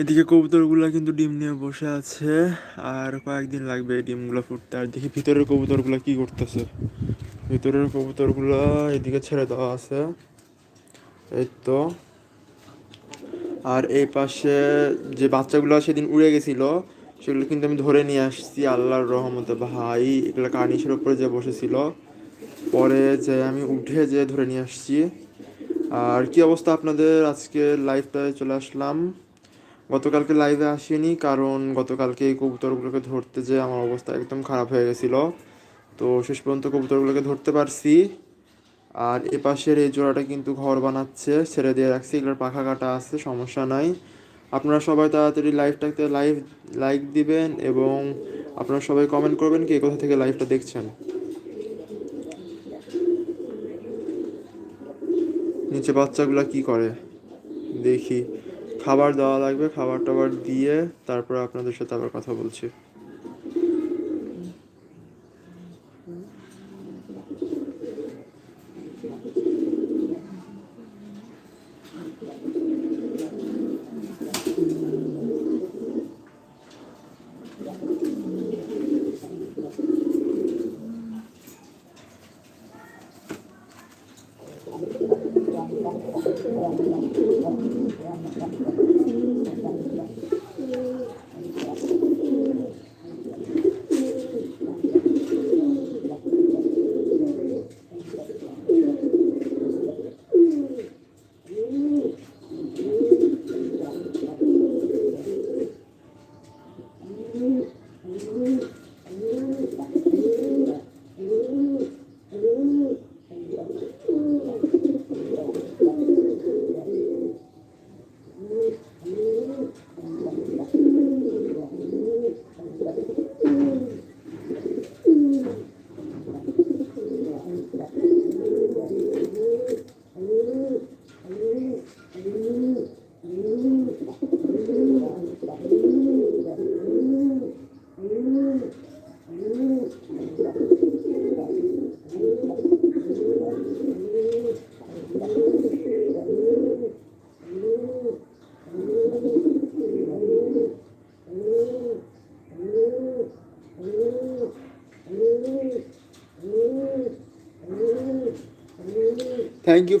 এদিকে কবুতরগুলো কিন্তু ডিম নিয়ে বসে আছে, আর কয়েকদিন লাগবে এই ডিমগুলো ফুটতে। আর দেখি ভিতরের কবুতরগুলো কি করতেছে। ভিতরের কবুতরগুলো এদিকে ছেড়ে দেওয়া আছে। এই তো। আর এই পাশে যে বাচ্চাগুলো সেদিন উড়ে গেছিল, সেগুলো কিন্তু আমি ধরে নিয়ে আসছি, আল্লাহর রহমতে। ভাই, এগুলো কার্নিশের উপরে যে বসেছিল, পরে যে আমি উঠে যে ধরে নিয়ে আসছি। আর কি অবস্থা আপনাদের? আজকে লাইভটায় চলে আসলাম। গতকালকে লাইভে আসিনি, কারণ গতকালকে এই কবুতরগুলোকে ধরতে যে আমার অবস্থা একদম খারাপ হয়ে গেছিল। তো শেষ পর্যন্ত কবুতরগুলোকে ধরতে পারছি। আর এ পাশের এই জোড়াটা কিন্তু ঘর বানাচ্ছে, ছেড়ে দিয়ে রাখছি, এগুলোর পাখা কাটা আছে, সমস্যা নাই। আপনারা সবাই তাড়াতাড়ি লাইভটাতে লাইভ লাইক দিবেন এবং আপনারা সবাই কমেন্ট করবেন কে কোথা থেকে লাইভটা দেখছেন। নিচে বাচ্চাগুলো কি করে? দেখি। খাবার দেওয়া লাগবে খাবার টাবার দিয়ে তারপর আপনাদের সাথে আবার কথা বলছি। Thank you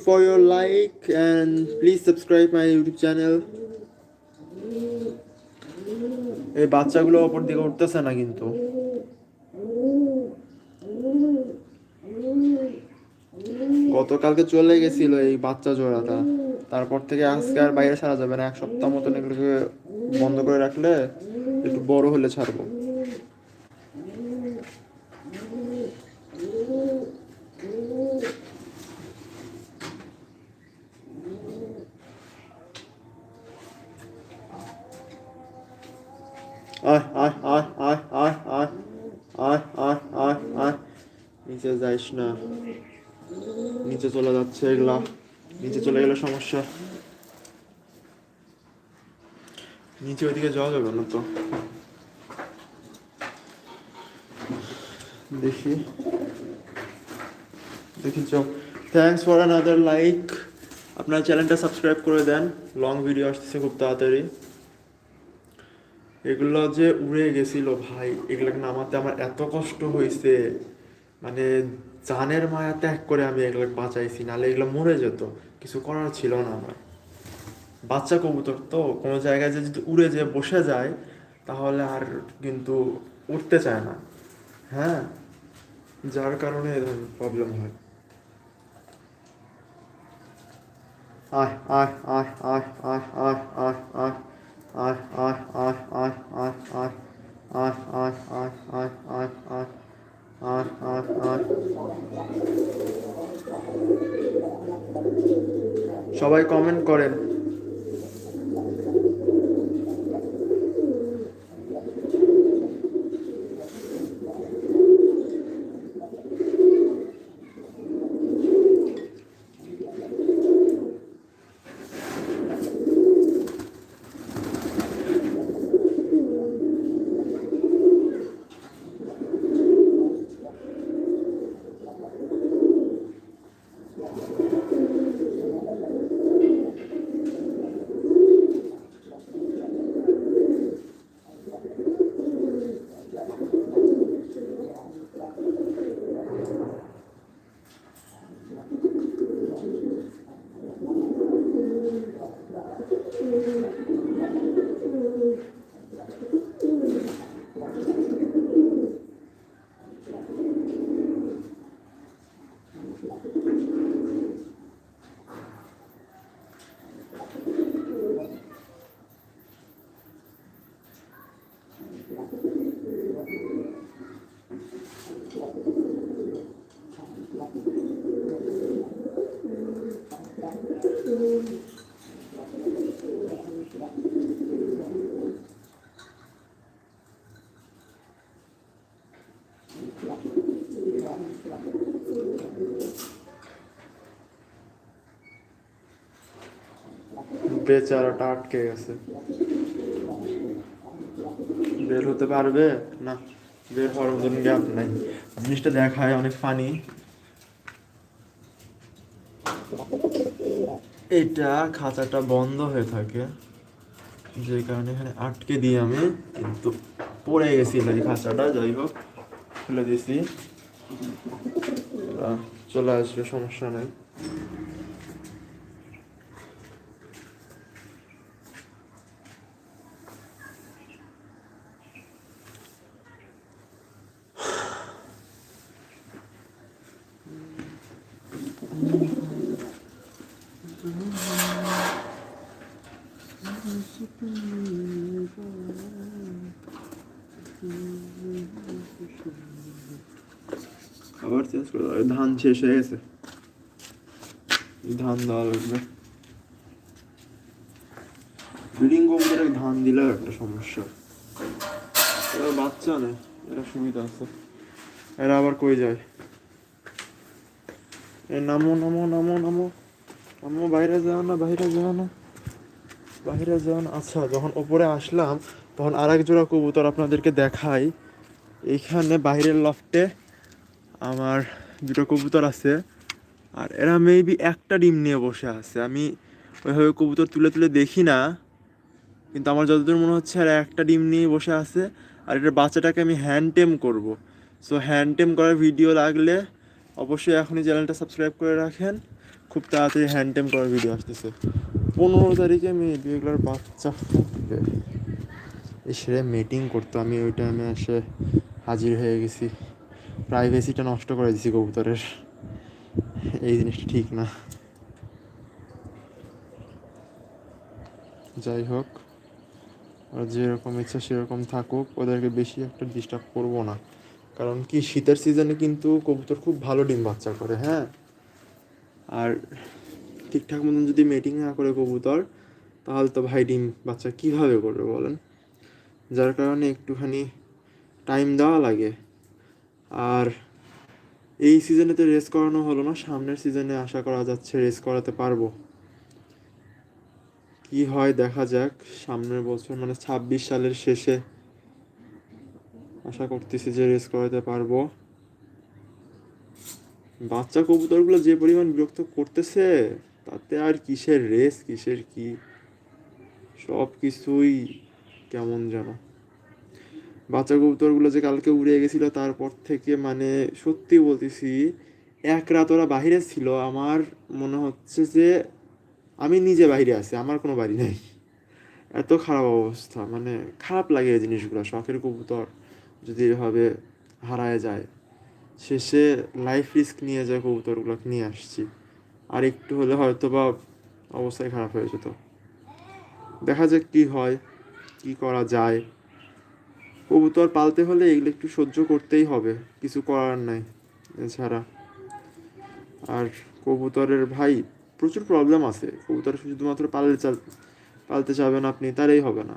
for your like and please subscribe my YouTube channel. এই বাচ্চাগুলো ওপর দিকে উঠতেছে না কিন্তু। গতকালকে চলে গেছিল এই বাচ্চা জোড়াটা। তারপর থেকে আজকে আর বাইরে ছাড়া যাবে না। এক সপ্তাহ মতন এগুলোকে বন্ধ করে রাখলে একটু বড় হলে ছাড়বো। নিচে যাইস না। নিচে চলে যাচ্ছে এগুলা। নিচে চলে গেলে সমস্যা। নিচে ওইদিকে যাওয়া যাবে না তো। দেখি। দেখি, চল। থ্যাংকস ফর আনাদার লাইক আপনার চ্যানেলটা সাবস্ক্রাইব করে দেন। লং ভিডিও আসতেছে খুব তাড়াতাড়ি। এগুলো যে উড়ে গেছিল ভাই, এগুলোকে নামাতে আমার এত কষ্ট হয়েছে মানে জানের মায়া ত্যাগ করে আমি এগুলো বাঁচাইছি নাহলে এগুলো মরে যেত কিছু করার ছিল না আমার বাচ্চা কবুতর তো কোনো জায়গায় যে যদি উড়ে যে বসে যায় তাহলে আর কিন্তু উঠতে চায় না হ্যাঁ যার কারণে এ ধরনের প্রবলেম হয় আয় আয় আয় আয় আয় আয় আয় আয় আয় আয় আয় আয় আয় আয় আয় আয় সবাই কমেন্ট করেন। বেচারাটা আটকে গেছে। বের হতে পারবে? না, বের হওয়ার মতন গ্যাপ নাই। জিনিসটা দেখায়, অনেক ফানি এটা খাতাটা বন্ধ হয়ে থাকে, যে কারণে এখানে আটকে দিই আমি, কিন্তু পড়ে গেছিল এই খাতাটা, যাই হোক, খুলে দিছি। চলে আসবে, সমস্যা নেই। আবার চেঞ্জ করে দেওয়া ধান শেষ হয়ে গেছে। ধান দেওয়া লাগবে। ব্রিডিং কম্পিউটারে ধান দিলেও একটা সমস্যা। এরা বাচ্চা নেই এরা সুবিধা আছে। এরা আবার কই যায়? এ নামো নামো নামো নামো। নামো, বাইরে যাও না, বাইরে যাও না। বাইরে যাও না। আচ্ছা যখন ওপরে আসলাম, তখন আর এক জোড়া কবুতর আপনাদেরকে দেখাই। এইখানে বাইরের লফটে আমার দুটো কবুতর আছে, আর এরা মেবি একটা ডিম নিয়ে বসে আছে। আমি ওইভাবে কবুতর তুলে তুলে দেখি না, কিন্তু আমার যতদূর মনে হচ্ছে এরা একটা ডিম নিয়ে বসে আছে, আর এটার বাচ্চাটাকে আমি হ্যান্ড টেম করব। সো হ্যান্ড টেম করার ভিডিও লাগলে অবশ্যই এখনই চ্যানেলটা সাবস্ক্রাইব করে রাখেন। খুব তাড়াতাড়ি হ্যান্ড টেম করার ভিডিও আসতেছে। পনেরো তারিখে মেবি এগুলোর বাচ্চা ফুটবে। এসে মিটিং করতো আমি ওই টাইমে এসে হাজির হয়ে গেছি। প্রাইভেসিটা নষ্ট করে দিছি কবুতরের। এই জিনিসটা ঠিক না। যাই হোক আর যেরকম ইচ্ছা সেরকম থাকুক, ওদেরকে বেশি একটা ডিস্টার্ব করব না। কারণ কি, শীতের সিজনে কিন্তু কবুতর খুব ভালো ডিম বাচ্চা করে হ্যাঁ? আর ঠিকঠাক মতন যদি মেটিং না করে কবুতর, তাহলে তো ভাই ডিম বাচ্চা কীভাবে করবে বলেন? যার কারণে একটুখানি টাইম দেওয়া লাগে। আর এই সিজনে তো রেস করানো হলো না, সামনের সিজনে আশা করা যাচ্ছে রেস করাতে পারব। কি হয় দেখা যাক, সামনের বছর মানে ছাব্বিশ সালের শেষে আশা করতেছি যে রেস করাতে পারব। বাচ্চা কবুতরগুলো যে পরিমাণ বিরক্ত করতেছে, তাতে আর কিসের রেস কিসের কি সব কিছুই কেমন যেন। বাচ্চা কবুতরগুলো যে কালকে উড়ে গেছিল, তারপর থেকে মানে সত্যি বলতেছি, এক রাত ওরা বাহিরে ছিল, আমার মনে হচ্ছে যে আমি নিজে বাইরে আছি, আমার কোনো বাড়ি নেই। এত খারাপ অবস্থা মানে খারাপ লাগে এই জিনিসগুলো, শখের কবুতর যদি এভাবে হারায় যায়। শেষে লাইফ রিস্ক নিয়ে যায় কবুতরগুলো নিয়ে আসছি, আর একটু হলে হয়তো বা অবস্থায় খারাপ হয়ে যেত। দেখা যাক কি হয়, কি করা যায়। কবুতর পালতে হলে এগুলো একটু সহ্য করতেই হবে, কিছু করার নাই। এছাড়া আর কবুতরের ভাই, প্রচুর প্রবলেম আছে। কবুতর শুধুমাত্র পালতে চা পালতে চাবেন আপনি, তারই হবে না।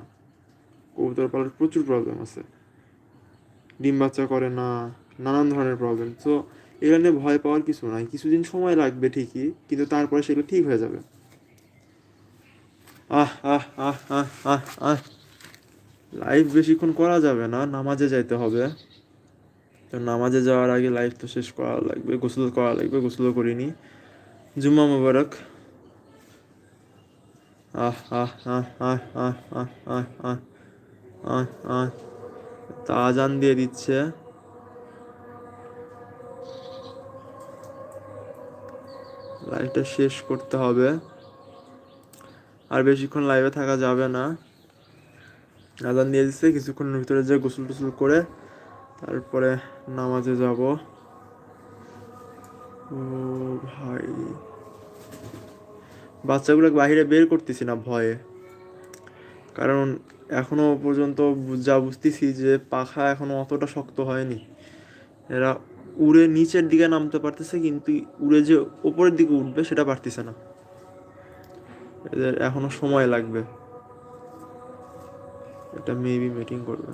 কবুতর পালার প্রচুর প্রবলেম আছে। ডিম বাচ্চা করে না, নানান ধরনের প্রবলেম তো এগুলো নিয়ে ভয় পাওয়ার কিছু নাই। কিছুদিন সময় লাগবে ঠিকই, কিন্তু তারপরে সেগুলো ঠিক হয়ে যাবে। আহ আহ আহ আহ আহ আহ। লাইভ বেশিক্ষণ করা যাবে না, নামাজে যাইতে হবে। তো নামাজে যাওয়ার আগে লাইভ তো শেষ করা লাগবে, গোসল করা লাগবে, গোসলও করিনি। জুম্মা মুবারক। তা আজান দিয়ে দিচ্ছে। লাইভটা শেষ করতে হবে। আর বেশিক্ষণ লাইভে থাকা যাবে না। আজান দিয়ে দিচ্ছে কিছুক্ষণের ভিতরে যে গোসল টোসল করে তারপরে নামাজে যাব। ও ভাই। বাচ্চাগুলো বাইরে বের করতেছি না ভয়ে। কারণ এখনও পর্যন্ত যা বুঝতেছি যে পাখা এখনও অতটা শক্ত হয়নি। এরা উড়ে নিচের দিকে নামতে পারতেছে, কিন্তু উড়ে যে ওপরের দিকে উঠবে সেটা পারতেছে না। এদের এখনও সময় লাগবে। এটা মেবি মিটিং করবে।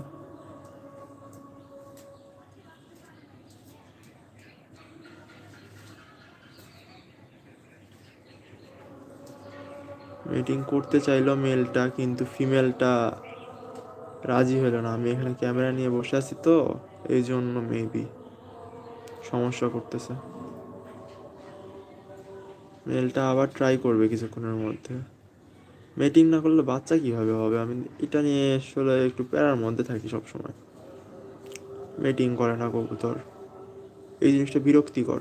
মিটিং করতে চাইলো মেলটা কিন্তু ফিমেলটা রাজি হলো না। আমি এখানে ক্যামেরা নিয়ে বসে আছি তো, এই জন্য মেবি সমস্যা করতেছে। মেলটা আবার ট্রাই করবে কিছুক্ষণের মধ্যে। মিটিং না করলে বাচ্চা কীভাবে হবে? আমি এটা নিয়ে আসলে একটু প্যারার মধ্যে থাকি সব সময় মিটিং করে না কবুতর। এই জিনিসটা বিরক্তিকর।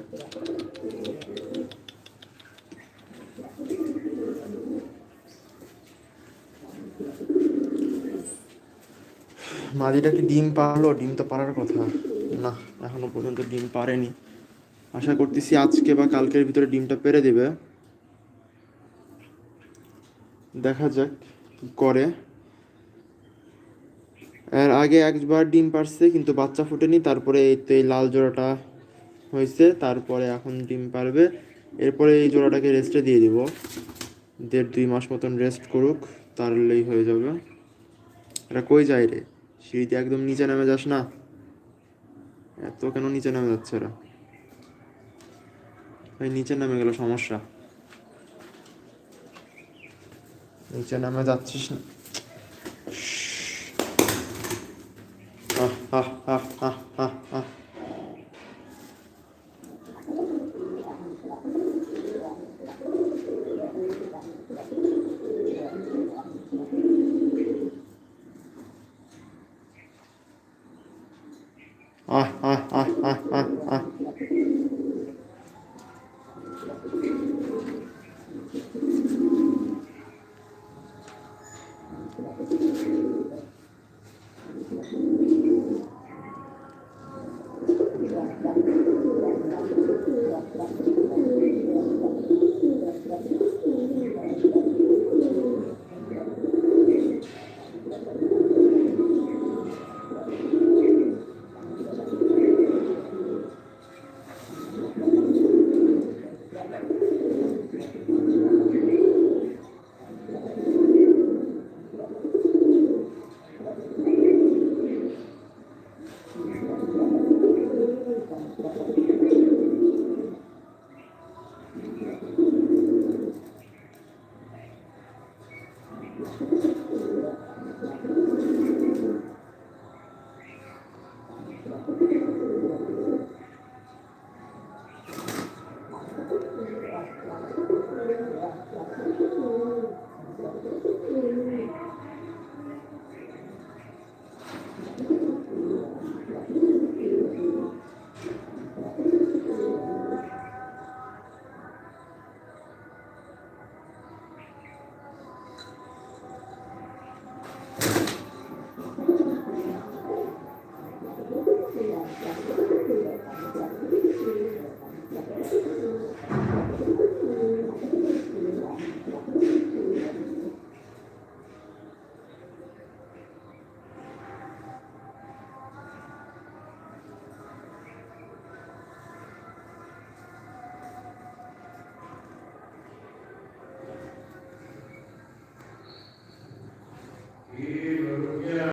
মাদিটা কি ডিম পারল ডিম তো পারার কথা। না, এখনও পর্যন্ত ডিম পারেনি আশা করতেছি আজকে বা কালকের ভিতরে ডিমটা পেরে দেবে। দেখা যাক কি করে। এর আগে একবার ডিম পারছে কিন্তু বাচ্চা ফুটেনি। তারপরে এই তো এই লাল জোড়াটা হয়েছে, তারপরে এখন ডিম পারবে এরপরে এই জোড়াটাকে রেস্টে দিয়ে দিব। দেড় দুই মাস মতন রেস্ট করুক তাহলেই হয়ে যাবে। এটা কই যায় রে? সিঁড়িতে একদম নিচে নেমে যাস না। এত কেন নিচে নেমে যাচ্ছে ওরা? ওই নিচে নেমে গেল সমস্যা। নিচে নামে যাচ্ছিস না। আহ, আহ, আহ, আহ।